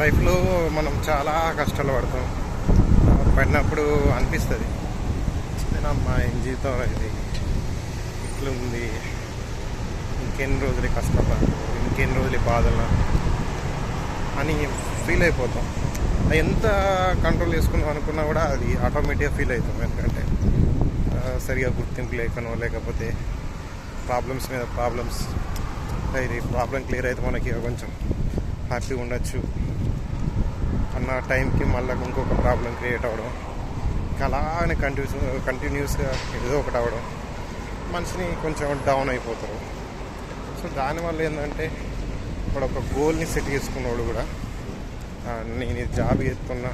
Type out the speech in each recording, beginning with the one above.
లైఫ్లో మనం చాలా కష్టాలు పడతాం. పడినప్పుడు అనిపిస్తుంది. మా ఏం జీవితం ఇది ఇట్లుంది ఇంకెన్ని రోజులు కష్టపడ ఇంకెన్ని రోజులు బాధలు అని ఫీల్ అయిపోతాం. అది ఎంత కంట్రోల్ చేసుకుందాం అనుకున్నా కూడా అది ఆటోమేటిక్గా ఫీల్ అవుతాం. ఎందుకంటే సరిగా గుర్తింపు లేకనో లేకపోతే ప్రాబ్లమ్స్ మీద ప్రాబ్లమ్స్ ఇది ప్రాబ్లం క్లియర్ అయితే మనకి కొంచెం హ్యాపీగా ఉండొచ్చు. అన్న టైంకి మళ్ళీ ఇంకొక ప్రాబ్లం క్రియేట్ అవ్వడం. ఇంకా అలానే కంటిన్యూస్ కంటిన్యూస్గా ఏదో ఒకటి అవ్వడం. మనిషిని కొంచెం డౌన్ అయిపోతారు. సో దానివల్ల ఏంటంటే ఇప్పుడు ఒక గోల్ని సెట్ చేసుకున్నవాడు కూడా నేను ఇది జాబ్ చేస్తున్నా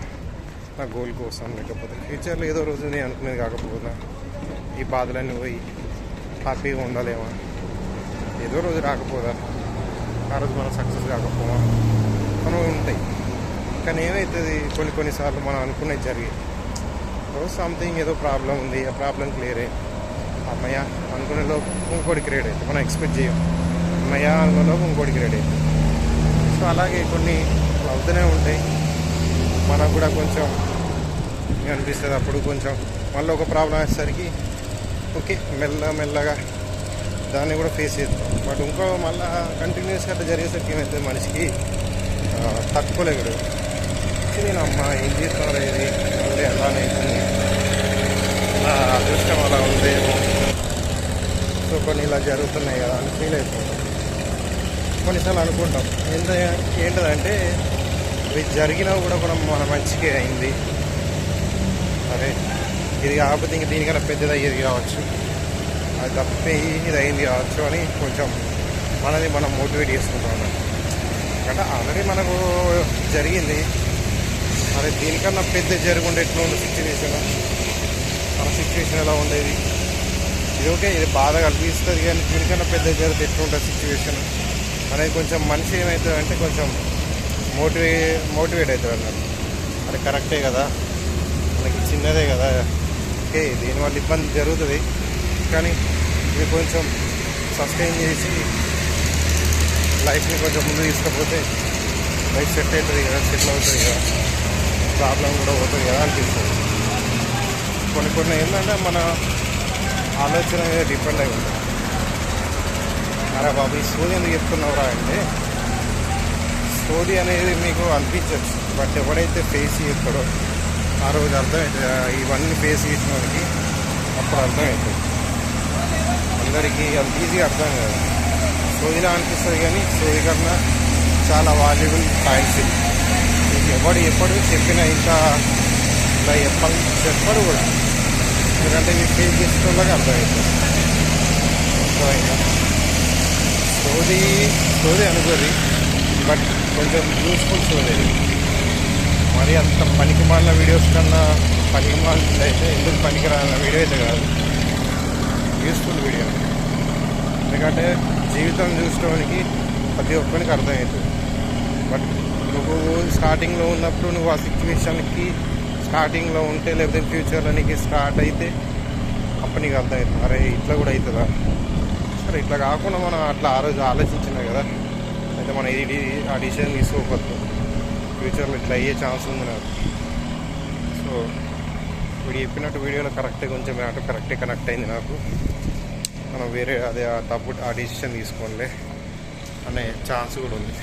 నా గోల్ కోసం లేకపోతే ఫ్యూచర్లో ఏదో రోజు నేను అనుకునేది కాకపోతున్నా ఈ బాధలన్నీ పోయి హ్యాపీగా ఉండాలేమో? ఏదో రోజు రాకపోదా? ఆ రోజు మనం సక్సెస్ కాకపోవా మనం ఉంటాయి కానీ ఏమవుతుంది కొన్ని కొన్నిసార్లు మనం అనుకునేది జరిగి రోజు సంథింగ్ ఏదో ప్రాబ్లం ఉంది. ఆ ప్రాబ్లం క్లియర్ అయ్యి అమ్మయ్య అనుకునే లోపు ఇంకోటి క్రియేట్ అవుతుంది మనం ఎక్స్పెక్ట్ చేయం అమ్మయ్య అనుకునే లోపు ఇంకోటి క్రియేట్ అవుతుంది సో అలాగే కొన్ని అవుతూనే ఉంటాయి. మనకు కూడా కొంచెం అనిపిస్తుంది అప్పుడు కొంచెం. మళ్ళీ ఒక ప్రాబ్లం వచ్చేసరికి ఓకే మెల్ల మెల్లగా దాన్ని కూడా ఫేస్ చేస్తాం బట్ ఇంకో మళ్ళీ కంటిన్యూస్గా అట్లా జరిగేసరికి ఏమవుతుంది మనిషికి ఆ, తట్టుకోలేగడు నేను అమ్మ. ఏం చేస్తున్నారు ఇది మళ్ళీ అలానే అవుతుంది నా అదృష్టం అలా ఉందేమో. సో కొన్ని ఇలా జరుగుతున్నాయి కదా అని ఫీల్ అయిపోతాం. కొన్నిసార్లు అనుకుంటాం. ఎంత ఏంటంటే ఇవి జరిగినా కూడా మనం మన మంచికే అయింది. సరే ఇది కాకపోతే ఇంక దీనికన్నా పెద్దది అయ్యేది కావచ్చు. అది తప్పే ఇది అయింది కావచ్చు అని కొంచెం మనది మనం మోటివేట్ చేసుకుంటాం అన్నమాట. అంటే ఆల్రెడీ మనకు జరిగింది. మరి దీనికన్నా పెద్ద జరుగుండే ఎట్లా ఉన్న సిచ్యువేషన్. మన సిచ్యువేషన్ ఎలా ఉండేది? ఇది ఓకే ఇది బాధ కల్పిస్తుంది కానీ దీనికన్నా పెద్ద జరిగితే ఎట్లా ఉంటుంది సిచ్యువేషన్? అనేది కొంచెం మనిషి ఏమవుతుంది అంటే కొంచెం మోటివే మోటివేట్ అవుతుంది అన్నట్టు. అది కరెక్టే కదా? మనకి చిన్నదే కదా? ఓకే దీనివల్ల ఇబ్బంది జరుగుతుంది. కానీ ఇది కొంచెం సస్టైన్ చేసి లైఫ్ని కొంచెం ముందు తీసుకపోతే లైఫ్ సెట్ అవుతుంది కదా సెటిల్ అవుతుంది కదా. ప్రాబ్లం కూడా పోతుంది కదా అనిపిస్తుంది. కొన్ని కొన్ని ఏంటంటే మన ఆలోచన మీద డిపెండ్ అయి ఉంటుంది అరే బాబు ఈ స్టోరీ ఎందుకు చెప్తున్నావురా అంటే స్టోరీ అనేది మీకు అనిపించవచ్చు బట్ ఎవడైతే ఫేస్ చేస్తాడో ఆ రోజు అర్థమవుతుంది ఇవన్నీ ఫేస్ చేసిన వాడికి అప్పుడు అర్థమవుతుంది అందరికీ అంత ఈజీగా అర్థం కాదు. సోదిలా అనిపిస్తుంది కానీ సోది కన్నా చాలా వాల్యుబుల్ పాయింట్స్ ఎవడు ఎప్పుడు చెప్పినా ఇంకా ఇలా చెప్పాలి చెప్పడు కూడా. ఎందుకంటే మీరు ఫీల్ చేసిన అర్థమవుతుంది అర్థమైందా? సోది సోది అనుకోది బట్ కొంచెం యూస్ఫుల్ సోది మరి అంత పనికి మాలిన వీడియోస్ కన్నా పనికి మాలిన అయితే ఎందుకు పనికిరాన్న వీడియో అయితే కాదు. Useful video. ఎందుకంటే జీవితం చూసుకోవడానికి ప్రతి ఒక్కరికి అర్థమవుతుంది. బట్ నువ్వు స్టార్టింగ్లో ఉన్నప్పుడు నువ్వు ఆ సిచ్యువేషన్కి స్టార్టింగ్లో ఉంటే లేకపోతే ఫ్యూచర్లో నీకు స్టార్ట్ అయితే అప్పుడు నీకు అర్థమవుతుంది అరే ఇట్లా కూడా అవుతుందా? సరే ఇట్లా కాకుండా మనం అట్లా ఆ రోజు ఆలోచించినా కదా అయితే మనం ఇది ఆ డిసిషన్ తీసుకోకూడదు. ఫ్యూచర్లో ఇట్లా అయ్యే ఛాన్స్ ఉంది నాకు. సో వీడు చెప్పినట్టు వీడియోలో కరెక్ట్గా కొంచెం నాకు కరెక్టే కనెక్ట్ అయింది నాకు. మనం వేరే అదే ఆ తప్పు ఆ డిసిషన్ తీసుకోలే అనే ఛాన్స్ కూడా ఉంది.